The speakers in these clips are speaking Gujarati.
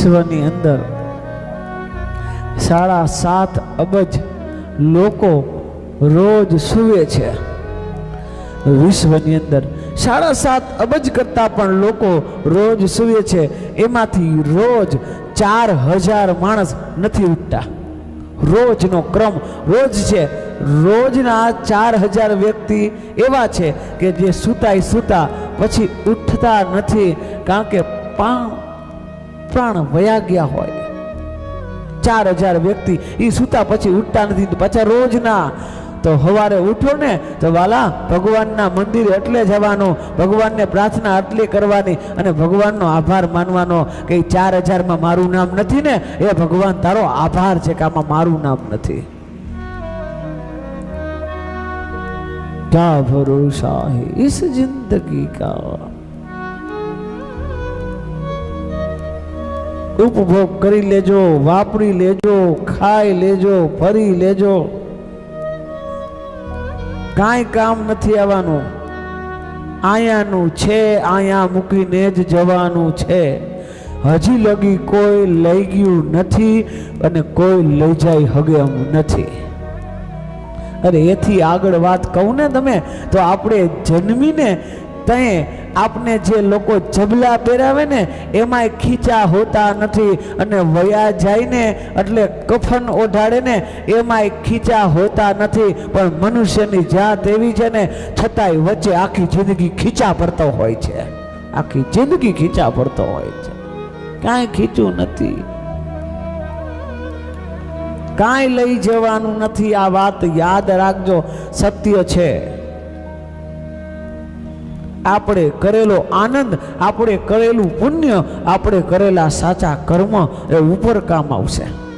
વિશ્વની અંદર સાડા સાત અબજ લોકો રોજ સૂવે છે. વિશ્વની અંદર સાડા સાત અબજ કરતાં પણ લોકો રોજ સૂવે છે. એમાંથી રોજ ચાર હજાર માણસ નથી ઉઠતા. રોજનો ક્રમ રોજ છે. રોજના ચાર હજાર વ્યક્તિ એવા છે કે જે સૂતાય સૂતા પછી ઉઠતા નથી. કારણ કે પ્રાણ પ્રાણ વયા ગયા હોય. ચાર હજાર વ્યક્તિ એ સૂતા પછી ઉઠતા નથી પાછા રોજના. તો સવારે ઉઠો ને, તો વાલા, ભગવાનના મંદિરે એટલે જવાનું. ભગવાનને પ્રાર્થના આટલી કરવાની અને ભગવાનનો આભાર માનવાનો કે ચાર હજારમાં મારું નામ નથી ને, એ ભગવાન તારો આભાર છે કે આમાં મારું નામ નથી. ક્યા ભરોસા હે ઇસ જિંદગી કા ઉપભોગ કરી લેજો, વાપરી લેજો, ખાઈ લેજો, ફરી લેજો. કાંઈ કામ નથી આવવાનું. આયાનું છે, આયા મૂકીને જ જવાનું છે. હજી લગી કોઈ લઈ ગયું નથી અને કોઈ લઈ જાય હગે એમ નથી. અરે એથી આગળ વાત કહું ને તમે, તો આપણે જન્મીને તએ આપને જે લોકો જબલા પહેરાવે ને, એમાંય ખીચા હોતા નથી અને વયા જાય ને એટલે કફન ઓઢાડે ને, એમાંય ખીચા હોતા નથી. પણ મનુષ્યની જાત એવી છે ને, છતાંય વચ્ચે આખી જિંદગી ખીચા પડતો હોય છે. આખી જિંદગી ખીચા પડતો હોય છે. કાંઈ ખીચું નથી. કાંઈ લઈ જવાનું નથી. આ વાત યાદ રાખજો. સત્ય છે. આપણે કરેલો આનંદ, આપણે કરેલું પુણ્ય, આપણે કરેલા સાચા કર્મ એ ઉપર કામ આવશે.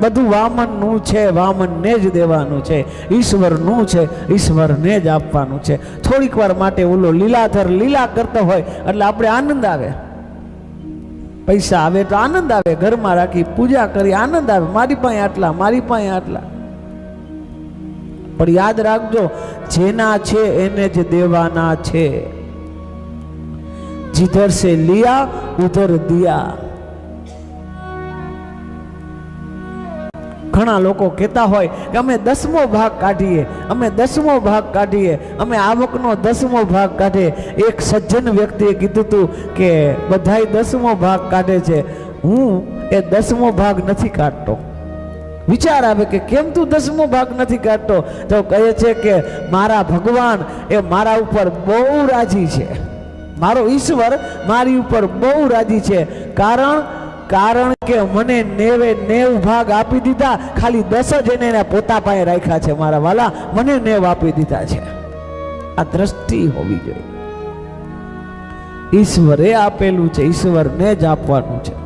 બધું વામનનું છે, વામનને જ દેવાનું છે, ઈશ્વરનું છે, ઈશ્વરને જ આપવાનું છે. થોડીક વાર માટે ઓલો લીલાધર લીલા કરતો હોય, એટલે આપણે આનંદ આવે. પૈસા આવે તો આનંદ આવે, ઘરમાં રાખી પૂજા કરી, આનંદ આવે, મારી પાસે આટલા, મારી પાસે આટલા. પણ યાદ રાખજો, જેના છે એને જ દેવાના છે. જીધર સે લિયા, ઉધર દિયા. ઘણા લોકો કહેતા હોય કે અમે દસમો ભાગ કાઢીએ, અમે દસમો ભાગ કાઢીએ, અમે આવકનો દસમો ભાગ કાઢીએ એક સજ્જન વ્યક્તિએ કીધું હતું કે, બધાય દસમો ભાગ કાઢે છે. હું એ દસમો ભાગ નથી કાઢતો. વિચાર આવે કે કેમ તું દસમો ભાગ નથી કાઢતો? તો કહે છે કે મારા ભગવાન એ મારા ઉપર બહુ રાજી છે. મારો ઈશ્વર મારી ઉપર બહુ રાજી છે. કારણ કારણ કે મને નેવે નેવ ભાગ આપી દીધા, ખાલી દસ જ એને પોતા પાસે રાખ્યા છે મારા વાલા. મને નેવ આપી દીધા છે. આ દ્રષ્ટિ હોવી જોઈએ. ઈશ્વરે આપેલું છે, ઈશ્વરને જ આપવાનું છે.